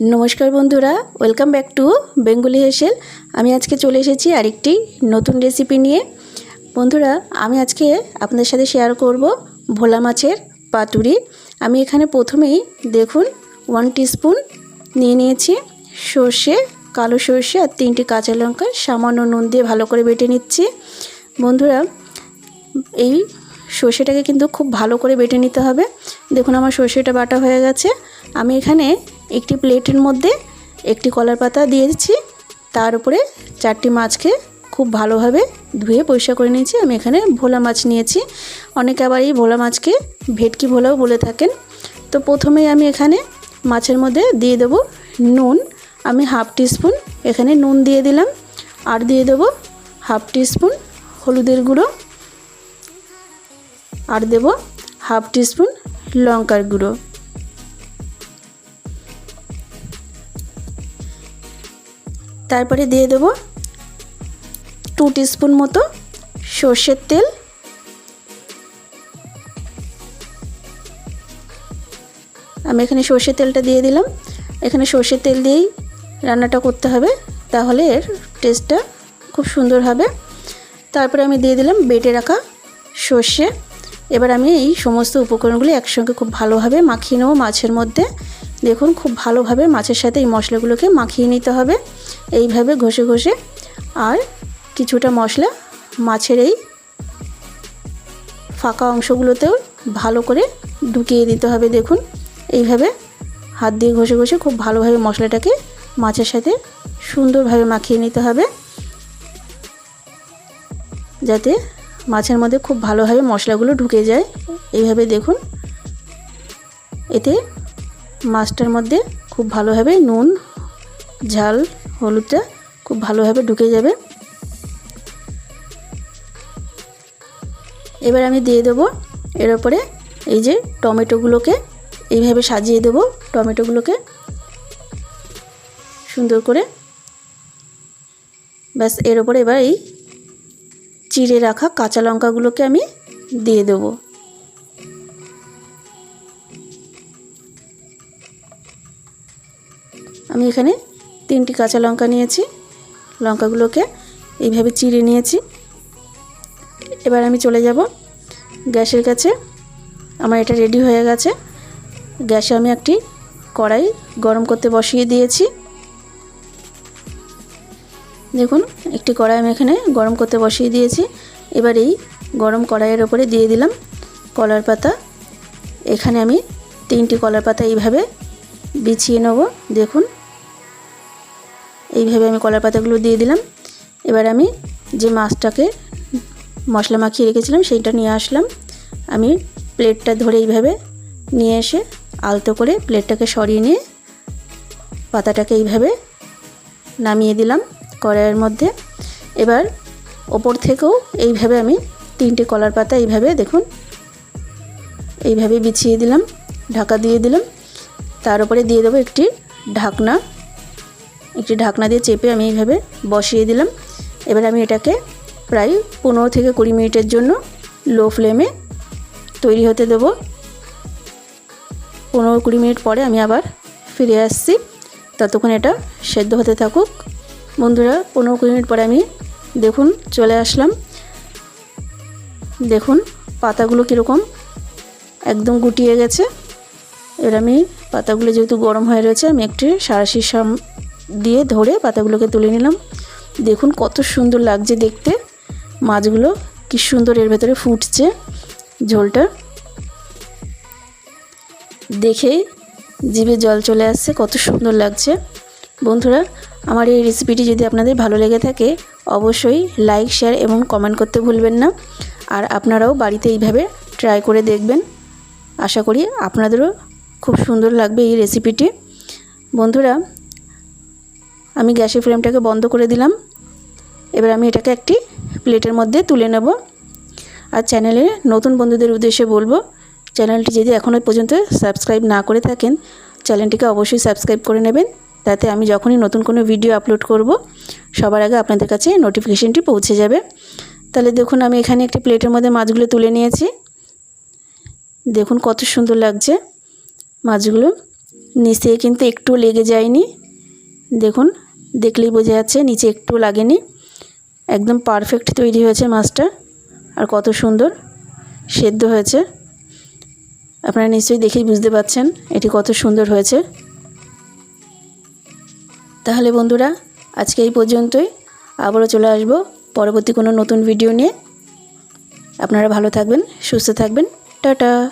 নমস্কার বন্ধুরা welcome back to Bengali হেসেল আমি আজকে চলে এসেছি আরেকটি নতুন রেসিপি নিয়ে। বন্ধুরা, আমি আজকে আপনাদের সাথে শেয়ার করব ভোলা মাছের পাতুরি। আমি এখানে প্রথমেই দেখুন ওয়ান টিস্পুন নিয়ে নিয়েছি সর্ষে, কালো সর্ষে আর তিনটি কাঁচা লঙ্কা। সামান্য নুন দিয়ে ভালো করে বেটে নিচ্ছি। বন্ধুরা, এই সর্ষেটাকে কিন্তু খুব ভালো করে বেটে নিতে হবে। দেখুন, আমার সর্ষেটা বাটা হয়ে গেছে। আমি এখানে একটি প্লেটের মধ্যে একটি কলার পাতা দিয়েছি তার উপরে চারটি মাছকে খুব ভালোভাবে ধুয়ে পরিষ্কার করে নিয়েছি। আমি এখানে ভোলা মাছ নিয়েছি। অনেকে আবার এই ভোলা মাছকে ভেটকি ভোলাও বলে থাকেন। তো প্রথমেই আমি এখানে মাছের মধ্যে দিয়ে দেব নুন। আমি হাফ টিস্পুন এখানে নুন দিয়ে দিলাম। আর দিয়ে দেবো হাফ টিস্পুন হলুদের গুঁড়ো। আর দেব হাফ টিস্পুন লঙ্কার গুঁড়ো। তারপরে দিয়ে দেব টু টিস্পুন মতো সর্ষের তেল। আমি এখানে সর্ষের তেলটা দিয়ে দিলাম। এখানে সর্ষের তেল দিয়েই রান্নাটা করতে হবে, তাহলে এর টেস্টটা খুব সুন্দর হবে। তারপরে আমি দিয়ে দিলাম বেটে রাখা সর্ষে। এবার আমি এই সমস্ত উপকরণগুলি একসঙ্গে খুব ভালোভাবে মাখিয়ে নেব মাছের মধ্যে। দেখুন, খুব ভালোভাবে মাছের সাথে এই মশলাগুলোকে মাখিয়ে নিতে হবে। এইভাবে ঘষে ঘষে আর কিছুটা মশলা মাছের এই ফাঁকা অংশগুলোতেও ভালো করে ঢুকিয়ে দিতে হবে, দেখুন। এইভাবে হাত দিয়ে ঘষে ঘষে খুব ভালোভাবে মশলাটাকে মাছের সাথে সুন্দরভাবে মাখিয়ে নিতে হবে। যাতে মাছের মধ্যে খুব ভালোভাবে মশলাগুলো ঢুকে যায়। এইভাবে দেখুন, এতে মাছটার মধ্যে খুব ভালোভাবে নুন, ঝাল, হলুদটা খুব ভালোভাবে ঢুকে যাবে। এবার আমি দিয়ে দেবো এর ওপরে এই যে টমেটোগুলোকে, এইভাবে সাজিয়ে দেবো টমেটোগুলোকে সুন্দর করে। ব্যাস, এর ওপরে এবার এই চিড়ে রাখা কাঁচা লঙ্কাগুলোকে আমি দিয়ে দেবো। আমি এখানে তিনটি কাঁচা লঙ্কা নিয়েছি। লঙ্কাগুলোকে এইভাবে চিড়ে নিয়েছি। এবার আমি চলে যাব গ্যাসের কাছে। আমার এটা রেডি হয়ে গেছে। গ্যাসে আমি একটি কড়াই গরম করতে বসিয়ে দিয়েছি। দেখুন, একটি কড়াই আমি এখানে গরম করতে বসিয়ে দিয়েছি। এবার এই গরম কড়াইয়ের ওপরে দিয়ে দিলাম কলার পাতা। এখানে আমি তিনটি কলার পাতা এইভাবে বিছিয়ে নেব। দেখুন এইভাবে আমি কলার পাতাগুলো দিয়ে দিলাম। এবার আমি যে মাছটাকে মশলা মাখিয়ে রেখেছিলাম, সেইটা নিয়ে আসলাম। আমি প্লেটটা ধরে এইভাবে নিয়ে এসে আলতো করে প্লেটটাকে সরিয়ে নিয়ে পাতাটাকে এইভাবে নামিয়ে দিলাম কড়াইয়ের মধ্যে। এবার ওপর থেকেও এইভাবে আমি তিনটে কলার পাতা এইভাবে দেখুন, এইভাবে বিছিয়ে দিলাম, ঢাকা দিয়ে দিলাম। তার উপরে দিয়ে দেবো একটি ঢাকনা। একটি ঢাকনা দিয়ে চেপে আমি এইভাবে বসিয়ে দিলাম। এবার আমি এটাকে প্রায় পনেরো থেকে কুড়ি মিনিটের জন্য লো ফ্লেমে তৈরি হতে দেব। পনেরো কুড়ি মিনিট পরে আমি আবার ফিরে আসছি। ততক্ষণ এটা সেদ্ধ হতে থাকুক। বন্ধুরা, পনেরো কুড়ি মিনিট পরে আমি দেখুন, চলে আসলাম। দেখুন, পাতাগুলো কীরকম একদম গুটিয়ে গেছে। এবার আমি পাতাগুলো যেহেতু গরম হয়ে রয়েছে, আমি একটি সারাশির দিয়ে ধরে পাতাগুলোকে তুলে নিলাম। দেখুন কত সুন্দর লাগছে দেখতে। মাছগুলো কি সুন্দর এর ভেতরে ফুটছে ঝোলটা। দেখেই জিভে জল চলে আসছে, কত সুন্দর লাগছে। বন্ধুরা, আমার এই রেসিপিটি যদি আপনাদের ভালো লেগে থাকে, অবশ্যই লাইক শেয়ার এবং কমেন্ট করতে ভুলবেন না। আর আপনারাও বাড়িতে এইভাবে ট্রাই করে দেখবেন। আশা করি আপনাদেরও খুব সুন্দর লাগবে এই রেসিপিটি বন্ধুরা আমি গ্যাসের ফ্লেমটাকে বন্ধ করে দিলাম। এবার আমি এটাকে একটি প্লেটের মধ্যে তুলে নেব। আর চ্যানেলে নতুন বন্ধুদের উদ্দেশ্যে বলব, চ্যানেলটি যদি এখনও পর্যন্ত সাবস্ক্রাইব না করে থাকেন, চ্যানেলটিকে অবশ্যই সাবস্ক্রাইব করে নেবেন। তাতে আমি যখনই নতুন কোনো ভিডিও আপলোড করব, সবার আগে আপনাদের কাছে নোটিফিকেশানটি পৌঁছে যাবে। তাহলে দেখুন, আমি এখানে একটি প্লেটের মধ্যে মাছগুলো তুলে নিয়েছি। দেখুন কত সুন্দর লাগছে মাছগুলো। নিচে কিন্তু একটু লেগে যায়নি। দেখুন দেখলেই বোঝা যাচ্ছে নিচে একটু লাগেনি। একদম পারফেক্ট তৈরি হয়েছে মাছটা। আর কত সুন্দর সেদ্ধ হয়েছে। আপনারা নিশ্চয়ই দেখেই বুঝতে পারছেন এটি কত সুন্দর হয়েছে। তাহলে বন্ধুরা, আজকে এই পর্যন্তই। আবারও চলে আসব পরবর্তী কোনো নতুন ভিডিও নিয়ে। আপনারা ভালো থাকবেন, সুস্থ থাকবেন। টাটা।